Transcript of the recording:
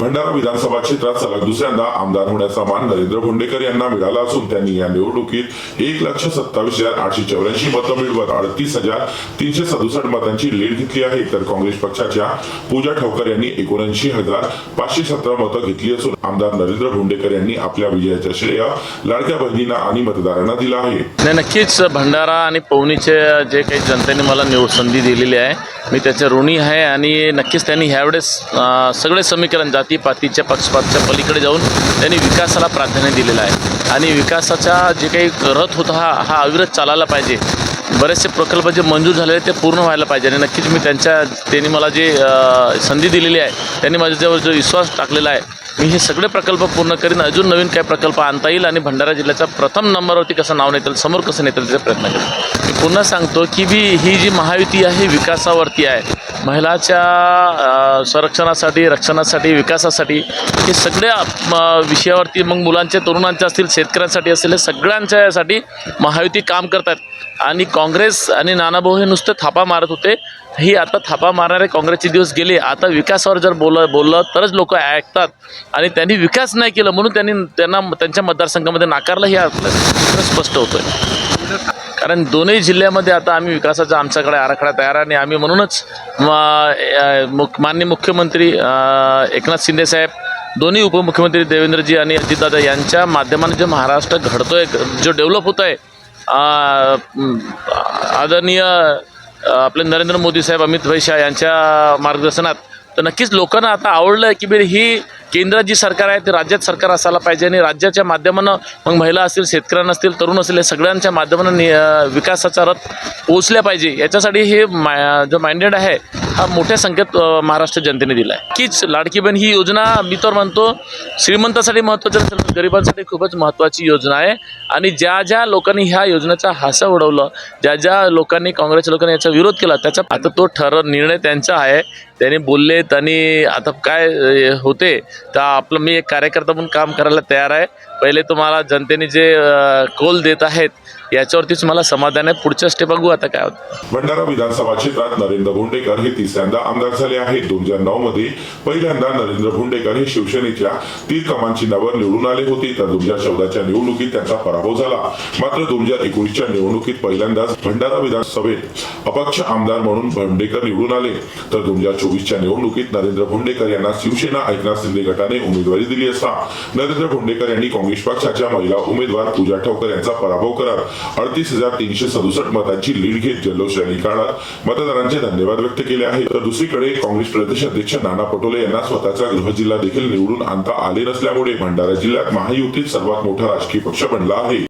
भंडारा विधानसभा क्षेत्रात सलग दुसऱ्यांदा आमदार होण्याचा मान नरेंद्र भोंडेकर यांना मिळाला असून त्यांनी या निवडणुकीत एक लक्ष सत्तावीस हजार आठशे चौऱ्याऐंशी मतं मिळवत अडतीस हजार तीनशे सदुसष्ट मतांची लीड घेतली आहे. तर काँग्रेस पक्षाच्या पूजा ठावकर यांनी एकोणऐंशी हजार पाचशे सतरा मतं घेतली असून आमदार नरेंद्र भोंडेकर यांनी आपल्या विजयाच्या श्रेय लाडक्या बहिणींना आणि मतदारांना दिला आहे. नाही नक्कीच भंडारा आणि पवनीचे जे काही जनतेने मला निवड संधी दिलेली आहे मी त्याचे ऋणी आहे आणि नक्कीच त्यांनी ह्यावेळेस सगळे समीकरण जातीपातीच्या पक्षपातच्या पलीकडे जाऊन त्यांनी विकासाला प्राधान्य दिलेलं आहे. आणि विकासाचा जे काही रथ होता हा हा अविरत चालायला पाहिजे. बरेचसे प्रकल्प जे मंजूर झालेले ते पूर्ण व्हायला पाहिजे. आणि नक्कीच मी त्यांच्या त्यांनी मला जे संधी दिलेली आहे त्यांनी माझ्याजवळ जो विश्वास टाकलेला आहे मी हे सगळे प्रकल्प पूर्ण करीन. अजून नवीन काही प्रकल्प आणता येईल आणि भंडारा जिल्ह्याचा प्रथम नंबरवरती कसं नाव नेता येईल समोर कसं नेता येईल त्याचा प्रयत्न करेल मी पुन्हा सांगतो की बी ही जी महायुती आहे विकासावरती आहे महिलाच्या संरक्षणासाठी रक्षणासाठी विकासासाठी हे सगळ्या म, विषयावरती मग मुलांच्या तरुणांच्या असतील शेतकऱ्यांसाठी असेल हे सगळ्यांच्या यासाठी महायुती काम करतात आणि काँग्रेस आणि नानाभाऊ हे नुसते थापा मारत होते. ही आता थापा मारणारे काँग्रेसचे दिवस गेले. आता विकासावर जर बोल बोललं तरच लोक ऐकतात. आणि त्यांनी विकास नाही केलं म्हणून त्यांनी त्यांना त्यांच्या मतदारसंघामध्ये नाकारलं हे आपलं स्पष्ट होतं आहे कारण दोन्ही जिल्ह्यामध्ये आता आम्ही विकासाचा आमच्याकडे आराखडा तयार आहे आणि आम्ही म्हणूनच मुख माननीय मुख्यमंत्री एकनाथ शिंदे साहेब दोन्ही उपमुख्यमंत्री देवेंद्रजी आणि अजितदादा यांच्या माध्यमाने जे महाराष्ट्र घडतोय जो डेव्हलप होत आहे आदरणीय आपले नरेंद्र मोदी साहेब अमित भाई शाह यांच्या मार्गदर्शनात तर नक्कीच लोकांना आता आवडलं आहे की बी ही केंद्रात जी सरकार आहे ते राज्यात सरकार असायला पाहिजे आणि राज्याच्या माध्यमानं मग महिला असतील शेतकऱ्यांना असतील तरुण असतील या सगळ्यांच्या माध्यमानं नि विकासाचा रथ पोहोचल्या पाहिजे. याच्यासाठी हे मा जो मायंडेड आहे हा मोठ्या संख्येत महाराष्ट्र जनतेने दिला आहे कीच लाडकी बहीण ही योजना मी तर म्हणतो श्रीमंतासाठी महत्त्वाची असेल गरिबांसाठी खूपच महत्त्वाची योजना आहे. आणि ज्या ज्या लोकांनी ह्या योजनेचा हासा उडवलं ज्या ज्या लोकांनी काँग्रेसच्या लोकांनी याचा विरोध केला त्याचा आता तो ठर निर्णय त्यांचा आहे. त्यांनी बोलले त्यांनी आता काय होते तर आपलं मी एक कार्यकर्ता म्हणून काम करायला तयार आहे. पहिले तुम्हाला जनतेने जे कोल देत आहेत याच्यावरतीच मला समाधान आहे. पुढच्या स्टेप बघू आता काय होतं. भंडारा विधानसभा क्षेत्रात नरेंद्र गोंडेकर हे तिसऱ्यांदा आमदार झाले आहेत. दोन हजार नऊ मध्ये पहिल्यांदा नरेंद्र भोंडेकर हे शिवसेनेच्या तीन कमांची नावर निवडून आले होते. तर दोन हजार चौदाच्या निवडणुकीत त्यांचा पराभव झाला. मात्र दोन हजार एकोणीसच्या निवडणुकीत पहिल्यांदाच भंडारा विधानसभेत अपक्ष आमदार म्हणून भोंडेकर निवडून आले. तर दोन हजार चोवीसच्या निवडणुकीत नरेंद्र भोंडेकर यांना शिवसेना एकनाथ शिंदे गटाने उमेदवारी दिली असता नरेंद्र भोंडेकर यांनी काँग्रेस पक्षाच्या महिला उमेदवार पूजा ठावकर यांचा पराभव करत अडतीस हजार तीनशे सदुसष्ट मतांची लीड घेत जल्लोष रॅली काढत मतदारांचे धन्यवाद व्यक्त केले आहेत. तर दुसरीकडे काँग्रेस प्रदेश अध्यक्ष नाना पटोले यांना स्वतःचा गृह जिल्हा देखील निवडून आणता आले नसल्यामुळे भंडारा जिल्ह्यात महायुतीत सर्वात मोठा राजकीय पक्ष बनला आहे.